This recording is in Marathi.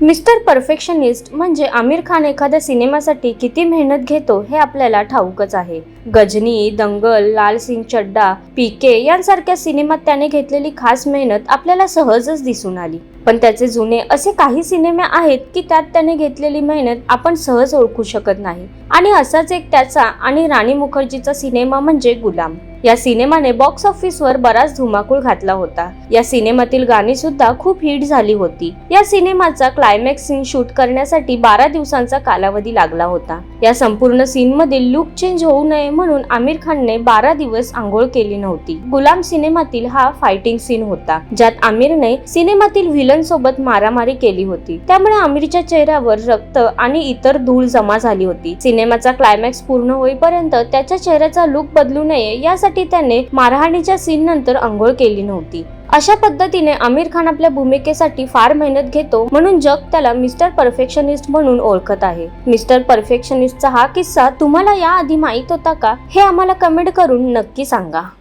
मिस्टर परफेक्शनिस्ट म्हणजे आमिर खान एखाद्या सिनेमासाठी किती मेहनत घेतो हे आपल्याला ठाऊकच आहे. गजनी दंगल लाल सिंग चड्डा पीके यांसारख्या सिनेमात त्याने घेतलेली खास मेहनत आपल्याला सहजच दिसून आली. पण त्याचे जुने असे काही सिनेमे आहेत की त्यात त्याने घेतलेली मेहनत आपण सहज ओळखू शकत नाही. आणि असाच एक त्याचा आणि राणी मुखर्जीचा सिनेमा म्हणजे गुलाम. या सिनेमाने बॉक्स ऑफिसवर बराच धुमाकूळ घातला होता. या सिनेमातील गाणी सुद्धा खूप हिट झाली होती. या सिनेमाचा क्लायमॅक्स सीन शूट करण्यासाठी बारा दिवसांचा कालावधी लागला होता. या संपूर्ण सीन मधील लुक चेंज होऊ नये म्हणून आमिर खानने बारा दिवस आंघोळ केली नव्हती. गुलाम सिनेमातील हा फायटिंग सीन होता ज्यात आमिरने सिनेमातील व्हिलन सोबत मारामारी केली होती. त्यामुळे आमिरच्या चेहऱ्यावर रक्त आणि इतर धूळ जमा झाली होती. सिनेमाचा क्लायमॅक्स पूर्ण होईपर्यंत त्याच्या चेहऱ्याचा लुक बदलू नये यासाठी त्याने मारहाणीच्या सीन नंतर आंघोळ केली नव्हती. अशा पद्धतीने आमिर खान आपल्या भूमिकेसाठी फार मेहनत घेतो म्हणून जग त्याला मिस्टर परफेक्शनिस्ट म्हणून ओळखत आहे. मिस्टर परफेक्शनिस्टचा हा किस्सा तुम्हाला याआधी माहीत होता का? हे आम्हाला कमेंट करून नक्की सांगा.